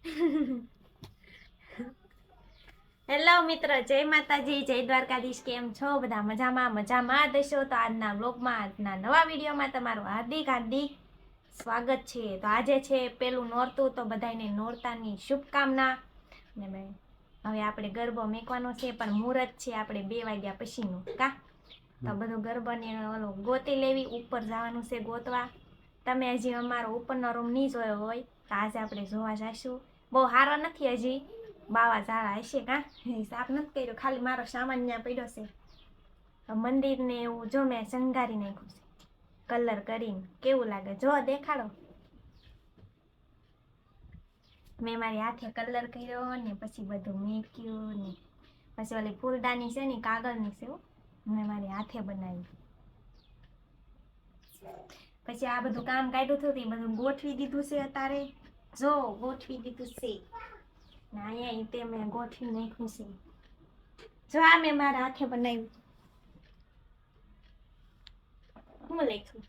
Hello મિત્ર. જય માતાજી જય દ્વારકાધીશ. કેમ છો? બધા મજામાં મજામાં દેશો તો આજના બ્લોગમાં આજના નવા વિડીયોમાં તમારું હાર્દિક હાર્દિક સ્વાગત છે. તો આજે છે પેલું નોરતું તો બધાને નોરતાની શુભકામના. ને ભાઈ હવે આપણે ગરબો મેકવાનો છે પણ મુહૂર્ત છે આપણે બે વાગ્યા પછીનું કા? તો બધું ગરબાને ઓલો ગોતી લેવી ઉપર જવાનું છે ગોતવા. તમે હજી અમારો ઉપરનો રૂમ નહીં જોયો હોય તો આજે આપણે જોવા જઈશું બહુ સારો નથી હજી. બાવા ઝાડા હશે કા? સાફ નથી કર્યો. ખાલી મારો સામાન ત્યાં પડ્યો છે. મંદિરને એવું જો મેં શણગારી નાખ્યું છે. કલર કરીને. કેવું લાગે? જો, દેખાડો. મેં મારી હાથે કલર કર્યો ને પછી બધું મેક્યું ને પછી ઓલી ફૂલદાની છે ને કાગળની છે. મેં મારી હાથે બનાવી. પછી આ બધું કામ કાઢ્યું હતું તે બધું ગોઠવી દીધું છે અત્યારે. જો ગોઠવી દીધું છે. ને અહીંયા તે મેં ગોઠવી નાખ્યું છે. જો આ મેં મારા હાથે બનાવ્યું. હું લખ્યું?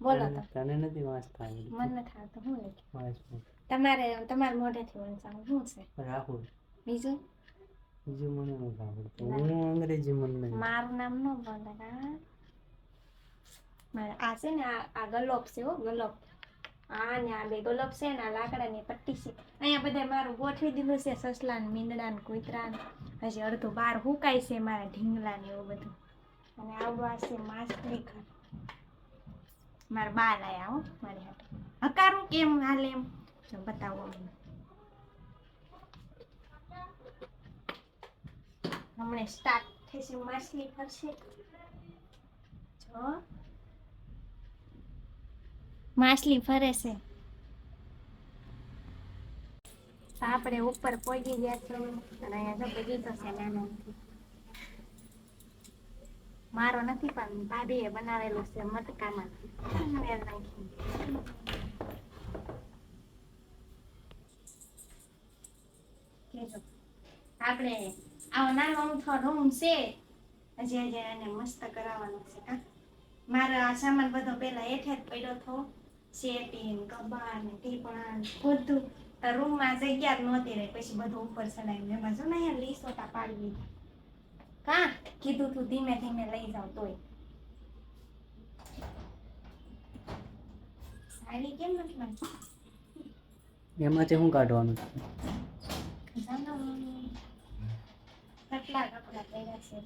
બોલો તો. તને નથી વાંચતા મન નથી આવતું હું લખ્યું. તમારે તમારા મોઢેથી શું છે? રાહુલ. બીજું? બીજું મને નથી આવડતું. હું અંગ્રેજી મને નહીં મારું નામ ન બોલે. મારે આ છે ને આ આ ગલોપ છે હો ગલોપ. આ ને આ બે ગલોપ છે ને આ લાકડાની પટ્ટી છે. અહીંયા બધા મારું ગોઠવી દીધું છે સસલા ને, મીંદડા ને, કૂતરા ને. હજી અડધું બહાર હુકાય છે મારા ઢીંગલા ને એવું બધું. અને આવવા છે માછલી ઘર. મારા બા લાયા હો મારી હાટે. હકારું કેમ હાલે એમ? બતાવો હમણે સ્ટાર્ટ થશે માછલી ફરશે જો. માછલી ફરે છે. તો આપણે ઉપર પહોંચી ગયા છો અને અહીંયા જો બગીચો છે નાનો મારો નથી પણ ભાભીએ બનાવેલો છે મટકામાં. વેલ નાખી. આપણે આવો નાનો અમથો રૂમ છે. હજી હજી એને મસ્ત કરાવવાનો છે. કા મારો આ સામાન બધો પેલા હેઠે જ પડ્યો હતો. ને કબાટ ને ટીપણા બધું. રૂમમાં જગ્યા જ નહોતી રહી. પછી બધું ઉપર ચડાવ્યું એમાં જો ને લીસોટા પાડી દીધી કા? કીધું તું ધીમે ધીમે લઈ જાવ તોય. સાડી કેમ નથી એમાંથી શું કાઢવાનું છે? કેટલા કપડા પહેર્યા છે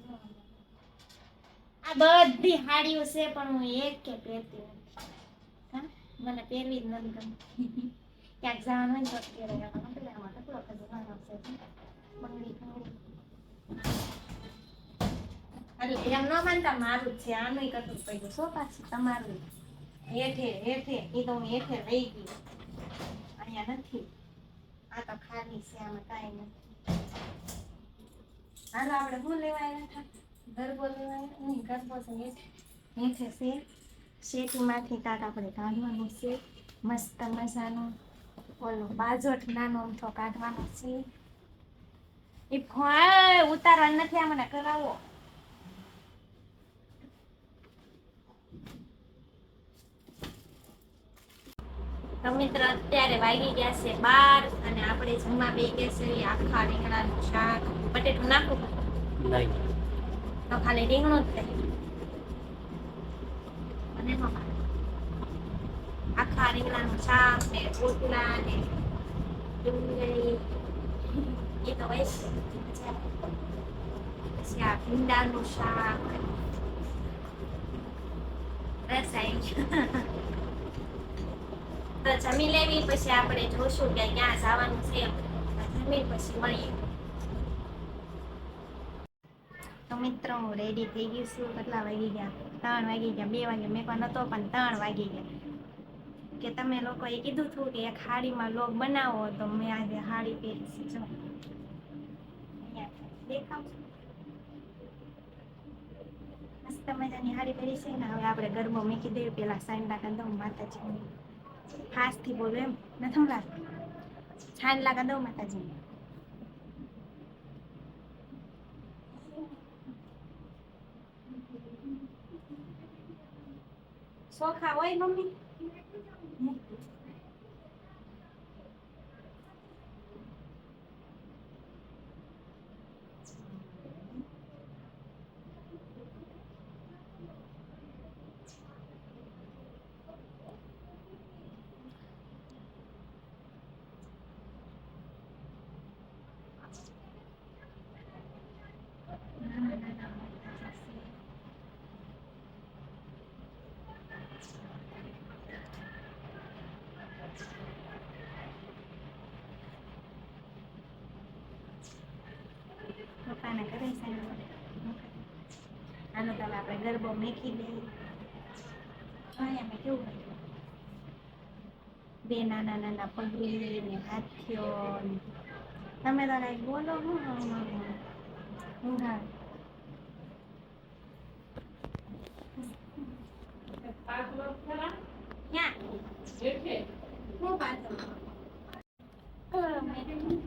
આ બધી સાડીઓ છે પણ હું એક કે પહેરતી મને પહેરવી જ નથી ગમતી ક્યાંક જવાનું હોય તો પહેરાય પેલા આમાં કેટલો ખજવાનો છે બંગડી બંગડી એટલે એમ ન માનતા મારું જ છે આનું કટું પડ્યું શું પાછું તમારું હેઠે હેઠે એ તો હું હેઠે રહી ગઈ અહીંયા નથી આ તો ખાલી છે આમાં કાંઈ નથી હાલો આપણે શું લેવા આવ્યા ગરબો લેવા નહીં ગરબો છે હેઠે છે શેતીમાંથી કાંક આપણે કાઢવાનું છે. મસ્ત મજાનો ઓલો બાજોટ નાનો અમથો કાઢવાનો છે. એ ફોન ઉતારવા નથી આ મને કરાવો. તો મિત્ર અત્યારે વાગી ગયા છે બાર અને આપણે જમવા બે ગયા છે આખા રીંગણાનું શાક. બટેટું નાખું? નહીં. તો ખાલી રીંગણું જ થાય અને આખા રીંગણાનું શાક ને રોટલા એ તો હોય પછી આ ભીંડાનું શાક રસ આવી તો જમી લેવી, પછી આપણે જોશું કે ક્યાં જવાનું છે જમી પછી મળીએ તો મિત્રો હું રેડી થઈ ગઈ છું. કેટલા વાગી ગયા? ત્રણ વાગી ગયા, બે વાગે. મેં પણ નહોતો પણ ત્રણ વાગી ગયા. કે તમે લોકોએ કીધું હતું કે એક હાડીમાં લોગ બનાવો, તો મેં આજે હાડી પહેરી છે. જો. મસ્ત મજાની હાડી પહેરી છે ને. હવે આપણે ગરબો મૂકી દઈએ. પેલા સાંડા કાંદો માતાજી થી બોલો એમ. નથી લાગતું? છાંડલા કાંદો માતાજી સોખા હોય મમ્મી? પપ્પાના કરે આનો તો આપણે ગરબો મેકી દઈએ. અહીંયા મેં કેવું કર્યું બે નાના નાના પગલી ને હાથીઓ તમે તો કઈ બોલો હું ઊંઘા ક્યાં? હું પાછળ અ, મેં-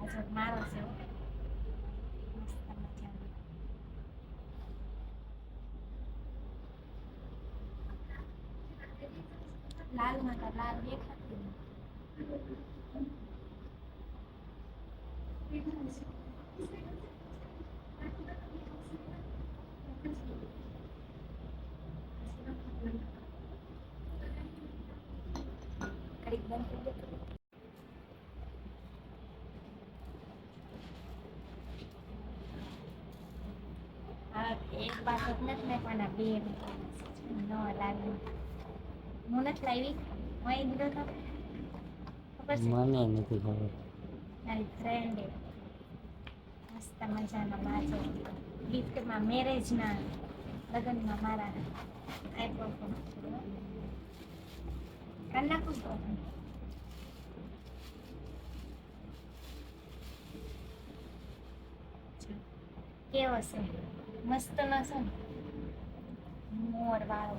આજે મારો છે મસ્ત મજાનો. લાલમાં તો પાછળ નથી. મેં પણ એક બે ન લાવી હું નથી લાવી અહીં દીધો તો ખબર છે મને નથી ખબર. મારી ફ્રેન્ડે મસ્ત મજાના બાજો ગિફ્ટમાં મેરેજના લગ્નમાં મારા આપ્યો હતો. કાઢ નાખું તો કેવો છે? મસ્ત નો? છે મોર વાળો.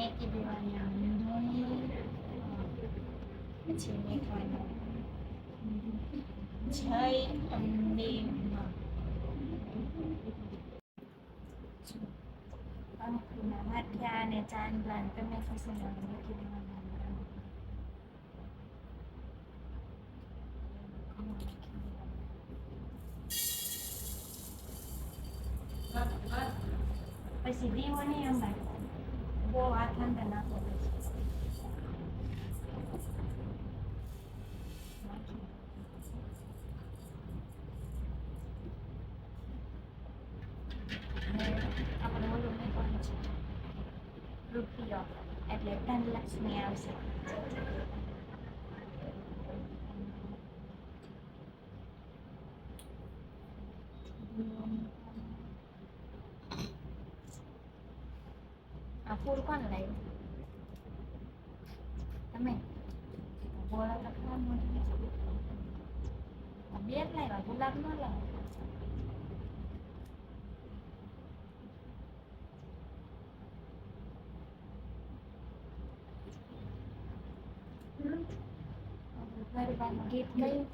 હવે મેકી દેવાના પછી મેકવાના જય અંબે માં અંકુના માથ્યા અને ચાંદલા ને તમે કશું ના મૂકી દેવાના પછી દીવો નહીં અંબાય બહુ હાથ અંદર નાખો પછી નાખી. અને આપણે ઓલું મૂકવાનું છે રૂપિયો. એટલે ધનલક્ષ્મી આવશે. ફૂલ કોણ લાવ્યું તમે બોલો તો ખરા. આ બે જ લાવ્યા ગુલાબ ન લાવ્યા ગીત કયું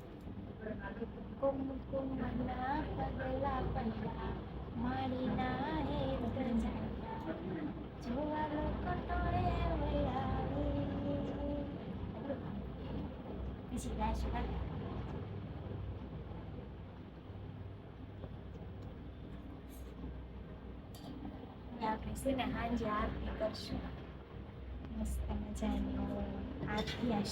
કુમ કુમના પગલા પગલા માળીના હેર ગજાયા પછી આપણે છે ને સાંજે આરતી કરશું મસ્ત મજાની આરતી આ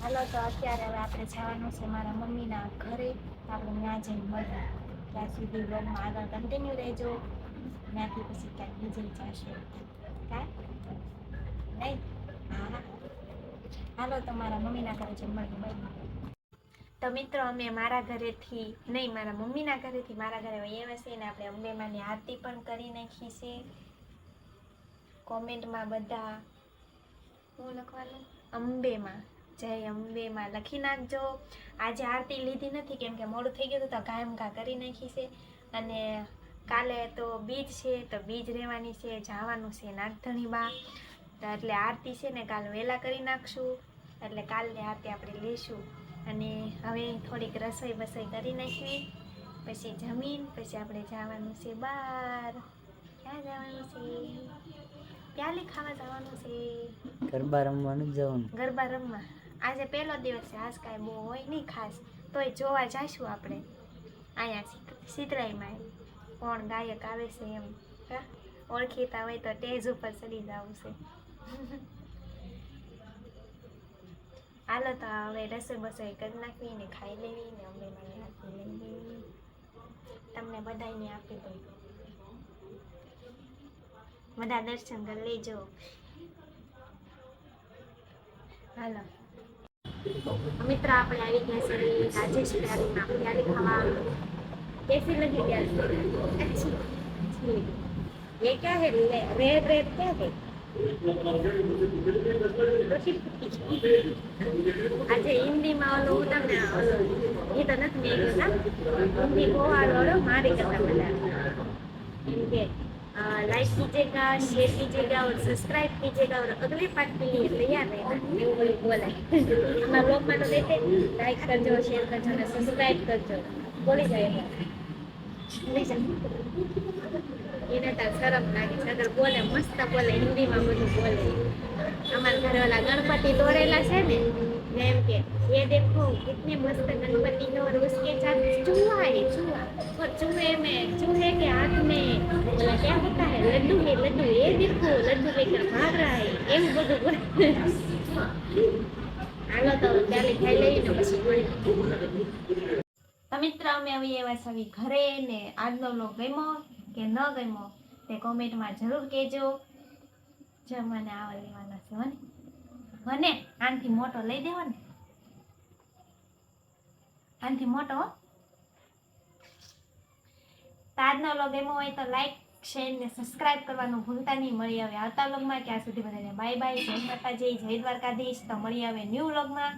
હાલો તો અત્યારે હવે આપણે જવાનું છે મારા મમ્મીના ઘરે આપણે ત્યાં જઈને મળીએ ત્યાં સુધી બ્લોગમાં આગળ કન્ટિન્યુ રહેજો ત્યાંથી પછી ક્યાંક બીજે જશે કાંઈ નહીં. હાલો, તમારા મારા મમ્મીના ઘરે મળીએ તો મિત્રો, અમે મારા ઘરેથી, નહીં, મારા મમ્મીના ઘરેથી, મારા ઘરે આવ્યા છે ને આપણે અંબેમાની આરતી પણ કરી નાખી છે. કોમેન્ટમાં બધા હું લખવાનું અંબેમાં. જય અંબેમાં. લખી નાખજો. આજે આરતી લીધી નથી, કેમ કે મોડું થઈ ગયું હતું, તો ગાયમ ઘા કરી નાખી છે. અને કાલે તો બીજ છે, તો બીજ રહેવાની છે, જવાનું છે નાગધણીમાં. તો એટલે આરતી છે ને કાલ વહેલા કરી નાખશું. એટલે કાલની આરતી આપણે લઈશું. અને હવે થોડીક રસોઈ બસોઈ કરી નાખવી. પછી જમીન પછી આપણે જવાનું છે બહાર. ક્યાં જવાનું છે? પ્યાલી ખાવા જવાનું છે? ગરબા રમવાનું જવાનું. ગરબા રમવા. આજે પહેલો દિવસ છે આજ કાંઈ બહુ હોય નહીં ખાસ. તોય જોવા જઈશું આપણે. અહીંયા સિતરાઈમાં કોણ ગાયક આવે છે એમ. ઓળખીતા હોય તો ટેજ ઉપર ચડી જવું છે. હાલો તો હવે રસોઈ બસોઈ કરી નાખવી ને ખાઈ લેવી ને અમે મને હાથે લઈ લેવી તમને બધાને આપી દઉં બધા દર્શન કરી લેજો હાલો મિત્ર આપણે આવી ગયા છે રાજેશ પ્યારીમાં પ્યારી ખાવા कैसी लगी प्यारी अच्छी अच्छी लगी ये क्या है ले, रेड रेड क्या है रोटी फुटी આજે હિન્દીમાં ઓલો હું તમને ઓલો એ તો નથી મેં કીધું હિન્દી બહુ વાળો ઓલો મારી કરતા બધા એમ કે लाइक कीजिएगा शेयर कीजिएगा और सब्सक्राइब कीजिएगा और अगले पार्ट के लिए तैयार रहना એવું બધું બોલાય અમારા બ્લોગમાં તો દેખે લાઈક કરજો શેર કરજો અને સબસ્ક્રાઇબ કરજો બોલી જાય એટલે. બોલી જાય એને તાર શરમ લાગે છે અગર બોલે મસ્ત બોલે હિન્દીમાં બધું બોલે અમારા ઘરે ઓલા ગણપતિ દોરેલા છે ને ને એમ કે ये देखो कितने मस्त गणपति है और उसके साथ चूहा है चूहा और चूहे में चूहे के हाथ में बोला क्या होता है लड्डू है लड्डू ये देखो लड्डू लेकर भाग रहा है એવું બધું બોલે હાલો તો ત્યારે ખાઈ લઈને પછી મળી તો મિત્ર અમે આવી એવા સવી ઘરે ને આજનો લોક ગમ્યો કે ન ગમ્યો, તે કોમેન્ટમાં જરૂર કહેજો. જો આવા લેવાના છે મને મને? આનથી મોટો લઈ દેવો ને. આનથી મોટો. આજનો લોગ ગમ્યો હોય તો લાઈક શેર ને સબસ્ક્રાઇબ કરવાનું ભૂલતા નહીં. મળી આવે આવતા લોગમાં ત્યાં સુધી બધાને બાય બાય જય માતાજી, જય દ્વારકાધીશ. તો મળી આવે ન્યૂ લોગમાં